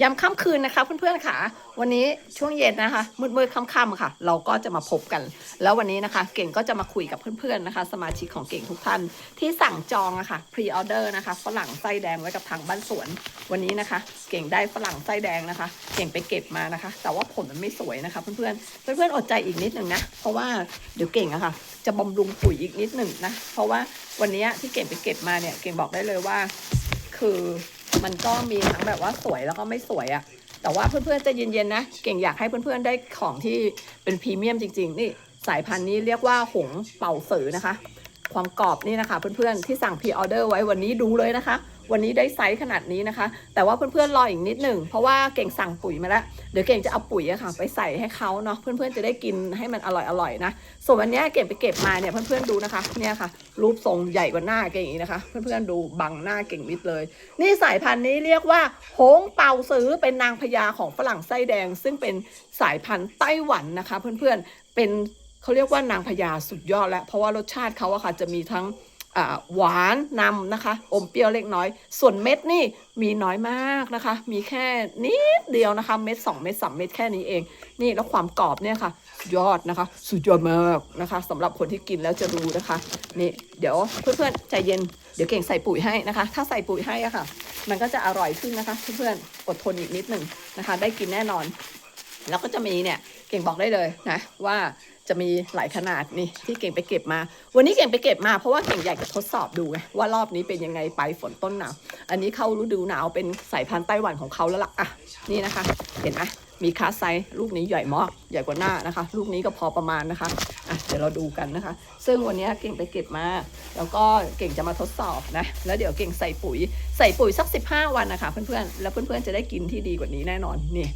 ยามค่ำคืนนะคะเพื่อนๆค่ะ วันนี้ช่วงเย็นนะคะ มืดๆค่ำๆค่ะ เราก็จะมาพบกัน แล้ววันนี้นะคะ เก่งก็จะมาคุยกับเพื่อนๆนะคะ สมาชิกของเก่งทุกท่าน ที่สั่งจองอะค่ะพรีออเดอร์นะคะฝรั่งไส้แดงไว้กับทางบ้านสวน วันนี้นะคะ เก่งได้ฝรั่งไส้แดงนะคะ เก่งไปเก็บมานะคะ แต่ว่าผลมันไม่สวยนะคะ เพื่อนๆเพื่อนๆอดใจอีกนิดหนึ่งนะเพราะว่าเดี๋ยวเก่งอะค่ะ จะบำรุงปุ๋ยอีกนิดหนึ่งนะเพราะว่าวันนี้ที่เก่งไปเก็บมาเนี่ยเก่งบอกได้เลยว่า คือ มันก็มีทั้งแบบว่าสวยแล้วก็ไม่สวยอะ่ะ แต่ว่าเพื่อนๆจะเย็นๆนะ เก่งอยากให้เพื่อนๆได้ของที่เป็นพรีเมียมจริง ๆ นี่สายพันธุ์นี้เรียกว่าหงเป่าสือนะคะ ความกรอบนี่นะคะ เพื่อนๆที่สั่งพรีออเดอร์ไว้วันนี้ดูเลยนะคะ วันนี้ได้ไซส์ขนาดนี้นะคะ แต่ว่าเพื่อนๆรออีกนิดหนึ่งเพราะว่าเก่งสั่งปุ๋ยมาแล้วเดี๋ยวเก่งจะเอาปุ๋ยอะค่ะ ไปใส่ให้เขาเนาะเพื่อนๆจะได้กินให้มันอร่อยๆนะ ส่วนวันเนี้ยเก่งไปเก็บมาเนี่ยเพื่อนๆดูนะคะเนี่ยค่ะ รูปทรงใหญ่กว่าหน้าเก่งอีกนะคะ เพื่อนๆดูบังหน้าเก่งมิดเลย นี่สายพันธุ์นี้เรียกว่าหงเป่าซื้อเป็นนางพญาของฝรั่งไส้แดง ซึ่งเป็นสายพันธุ์ไต้หวันนะคะ เพื่อนๆเป็นเขาเรียกว่านางพญาสุดยอดแล้วเพราะว่ารสชาติเขาอะค่ะจะมีทั้ง หวานนำนะคะ อมเปรี้ยวเล็กน้อย ส่วนเม็ดนี่มีน้อยมากนะคะ มีแค่นิดเดียวนะคะ เม็ด2เม็ด3เม็ดแค่นี้เอง นี่แล้วความกรอบเนี่ยค่ะ ยอดนะคะ สุดยอดมากนะคะสำหรับคนที่กินแล้วจะรู้นะคะ นี่เดี๋ยวเพื่อนๆใจเย็น เดี๋ยวเก่งใส่ปุ๋ยให้นะคะ ถ้าใส่ปุ๋ยให้อะค่ะ มันก็จะอร่อยขึ้นนะคะ เพื่อนๆอดทนอีกนิดหนึ่งนะคะ ได้กินแน่นอน แล้วก็จะมีเนี่ยเก่งบอกได้เลยนะว่าจะมีหลายขนาดนี่ที่เก่งไปเก็บมา วันนี้เก่งไปเก็บมาเพราะว่าเก่งอยากจะทดสอบดูไงว่ารอบนี้เป็นยังไงไปฝนต้นหนาวอันนี้เข้าฤดูหนาวเป็นสายพันธุ์ไต้หวันของเขาแล้วล่ะอะนี่นะคะ เห็นไหมมีคาสไซลูกนี้ใหญ่มากใหญ่กว่าหน้านะคะ ลูกนี้ก็พอประมาณนะคะอะเดี๋ยวเราดูกันนะคะ ซึ่งวันนี้เก่งไปเก็บมา แล้วก็เก่งจะมาทดสอบนะแล้วเดี๋ยวเก่งใส่ปุ๋ย ใส่ปุ๋ยสัก 15 วันนะคะเพื่อนๆแล้วเพื่อนๆจะได้กินที่ดีกว่านี้แน่นอนนี่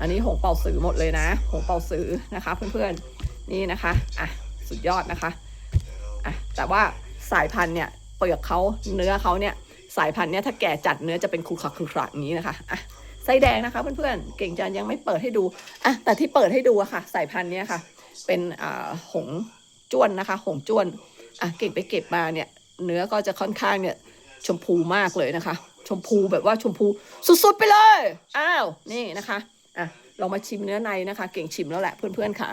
อันนี้หงเป่าสือหมดเลยนะ หงเป่าสือนะคะ เพื่อนๆนี่นะคะอะสุดยอดนะคะอะแต่ว่าสายพันธุ์เนี่ยเปลือกเขาเนื้อเขาเนี่ยสายพันธุ์เนี่ยถ้าแก่จัดเนื้อจะเป็นครูขระครูขระอย่างนี้นะคะอะไส้แดงนะคะเพื่อนๆเก่งจันยังไม่เปิดให้ดูอะแต่ที่เปิดให้ดูอะค่ะ สายพันธุ์เนี้ยค่ะ เป็นอ่าหงจ้วนนะคะ หงจ้วนอะเก่งไปเก็บมาเนี่ยเนื้อก็จะค่อนข้างเนี่ยชมพูมากเลยนะคะ ชมพูแบบว่าชมพูสุดๆไปเลย อ้าว นี่นะคะ อะลองมาชิมเนื้อในนะคะ เก่งชิมแล้วแหละเพื่อนๆค่ะ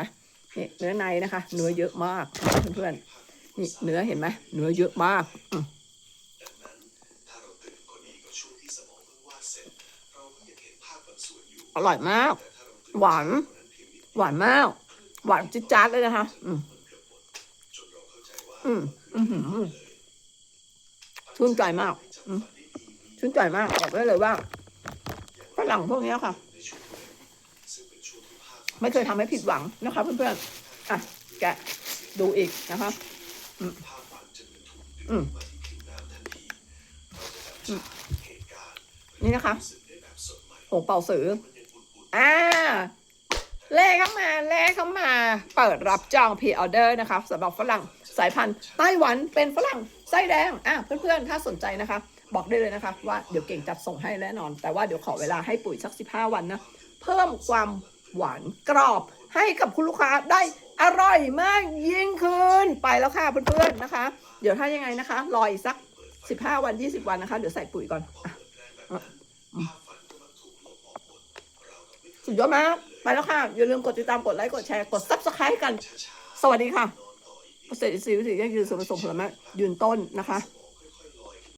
นี่เนื้อในนะคะ เนื้อเยอะมากเพื่อนๆนี่เนื้อเห็นไหมเนื้อเยอะมากอร่อยมาก หวาน หวานมาก หวานจิ๊ดจ๊าดเลยนะคะ อืมอืมอืมชื่นใจมาก อืมชื่นใจมากบอกได้เลยว่าฝรั่งพวกนี้ค่ะ ไม่เคยทำให้ผิดหวังนะคะเพื่อนๆอะแกะดูอีกนะคะอืมอืมอืมนี่นะคะหงเป่าสืออ่าเลขเข้ามาเลขเข้ามา เปิดรับจองพีออเดอร์นะคะสำหรับฝรั่งสายพันธุ์ไต้หวันเป็นฝรั่งไส้แดงอะเพื่อนๆ ถ้าสนใจนะคะ บอกได้เลยนะคะ ว่าเดี๋ยวเก่งจัดส่งให้แน่นอน แต่ว่าเดี๋ยวขอเวลาให้ปุ๋ยสัก 15 วันนะ เพิ่มความ หวานกรอบ ให้กับคุณลูกค้าได้อร่อยมากยิ่งขึ้นไปแล้วค่ะเพื่อนๆนะคะ เดี๋ยวถ้ายังไงนะคะรออีกสัก 15 วัน 20 วันนะคะ เดี๋ยวใส่ปุ๋ยก่อนออสุดยอดมากไปแล้วค่ะ อย่าลืมกดติดตามกดไลค์กดแชร์กด subscribe กัน สวัสดีค่ะเกษตรอินทรีย์วิถียังยืนส่วนผสมผลไม้ยืนต้นนะคะ